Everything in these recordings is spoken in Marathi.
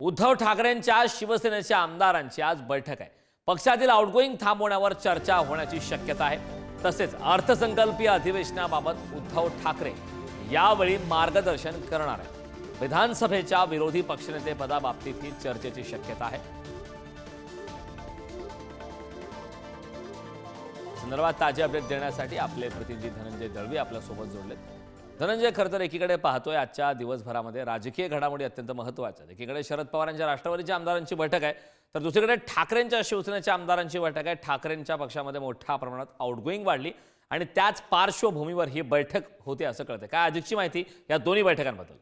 उद्धव ठाकरेंच्या शिवसेनेच्या आमदारांची आज बैठक आहे. पक्षातील आउटगोईंग थांबवण्यावर चर्चा होण्याची शक्यता आहे. तसेच अर्थसंकल्पीय अधिवेशनाबाबत उद्धव ठाकरे यावेळी मार्गदर्शन करणार आहेत. विधानसभेच्या विरोधी पक्षनेते पदाबाबतीत ही चर्चेची शक्यता आहे. संदर्भात ताजे अपडेट देण्यासाठी आपले प्रतिनिधी धनंजय दळवी आपल्यासोबत जोडलेत. धनंजय खरं तर एकीकडे पाहतोय आजच्या दिवसभरामध्ये राजकीय घडामोडी अत्यंत महत्त्वाच्या. आहेत एकीकडे शरद पवारांच्या राष्ट्रवादीच्या आमदारांची बैठक आहे तर दुसरीकडे ठाकरेंच्या शिवसेनेच्या आमदारांची बैठक आहे. ठाकरेंच्या पक्षामध्ये मोठ्या प्रमाणात आउटगोईंग वाढली आणि त्याच पार्श्वभूमीवर ही बैठक होते असं कळतं काय अधिकची माहिती या दोन्ही बैठकांबद्दल?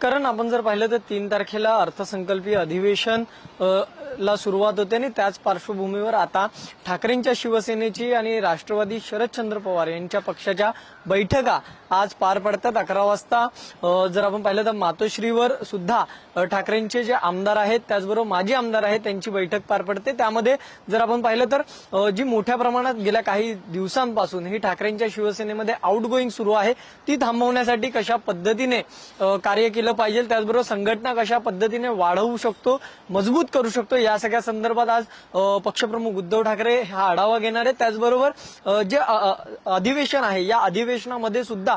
कारण आपण जर पाहिलं तर तीन तारखेला अर्थसंकल्पीय अधिवेशन ला सुरुवात होते आणि त्याच पार्श्वभूमीवर आता ठाकरेंच्या शिवसेनेची आणि राष्ट्रवादी शरदचंद्र पवार यांच्या पक्षाच्या बैठका आज पार पडतात. अकरा वाजता जर आपण पाहिलं तर मातोश्रीवर सुद्धा ठाकरेंचे जे आमदार आहेत त्याचबरोबर माजी आमदार आहेत त्यांची बैठक पार पडते. त्यामध्ये जर आपण पाहिलं तर जी मोठ्या प्रमाणात गेल्या काही दिवसांपासून ही ठाकरेंच्या शिवसेनेमध्ये आउटगोईंग सुरू आहे ती थांबवण्यासाठी कशा पद्धतीने कार्य केलं पाहिजे त्याचबरोबर संघटना कशा पद्धतीने वाढवू शकतो मजबूत करू शकतो या सगळ्या संदर्भात आज पक्षप्रमुख उद्धव ठाकरे हा आढावा घेणार आहेत. त्याचबरोबर जे अधिवेशन आहे या अधिवेशनामध्ये सुद्धा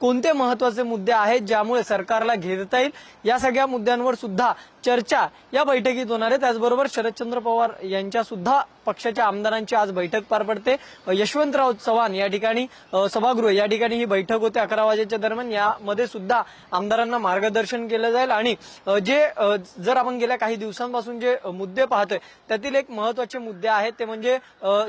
कोणते महत्त्वाचे मुद्दे आहेत ज्यामुळे सरकारला घेरता येईल? या सगळ्या मुद्द्यांवर सुद्धा चर्चा या बैठकीत होणार आहे. त्याचबरोबर शरदचंद्र पवार यांच्या सुद्धा पक्षाच्या आमदारांची आज बैठक पार पडते. यशवंतराव चव्हाण या ठिकाणी सभागृह या ठिकाणी ही बैठक होते अकरा वाजेच्या दरम्यान. यामध्ये सुद्धा आमदारांना मार्गदर्शन केलं जाईल आणि जे जर आपण गेल्या काही दिवसांपासून जे मुद्दे पाहतोय त्यातील एक महत्त्वाचे मुद्दे आहेत ते म्हणजे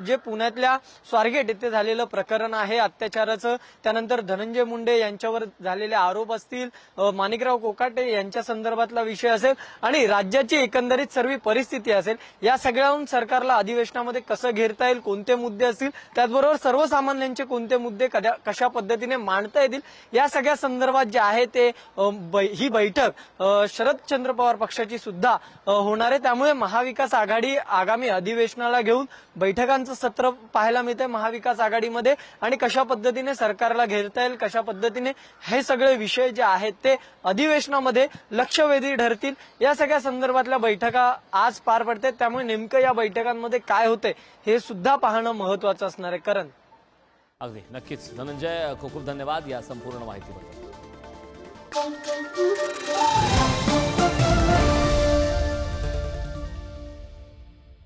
जे पुण्यातल्या स्वारगेट येथे झालेलं प्रकरण आहे अत्याचाराचं त्यानंतर धनंजय मुंडे यांच्यावर झालेले आरोप असतील माणिकराव कोकाटे यांच्या संदर्भातला विषय असेल आणि राज्याची एकंदरीत सर्व परिस्थिती असेल या सगळ्याहून सरकारला अधिवेशनामध्ये कसं घेरता येईल कोणते मुद्दे असतील त्याचबरोबर सर्वसामान्यांचे कोणते मुद्दे कशा पद्धतीने मांडता येतील या सगळ्या संदर्भात जे आहे ते बै- ही बैठक शरदचंद्र पवार पक्षाची सुद्धा होणार आहे. त्यामुळे महाविकास आघाडी आगामी अधिवेशनाला घेऊन बैठकांचं सत्र पाहायला मिळतंय महाविकास आघाडीमध्ये आणि कशा पद्धतीने सरकारला घेरता येईल कशा पद्धतीने हे सगळे विषय जे आहेत ते अधिवेशनामध्ये लक्षवेधी ठरतील. या सगळ्या संदर्भातल्या बैठका आज पार पडतात त्यामुळे नेमकं या बैठकांमध्ये काय होतंय हे सुद्धा पाहणं महत्वाचं असणार आहे. करण. अगदी. नक्कीच. धनंजय खूप खूप धन्यवाद या संपूर्ण माहितीबद्दल.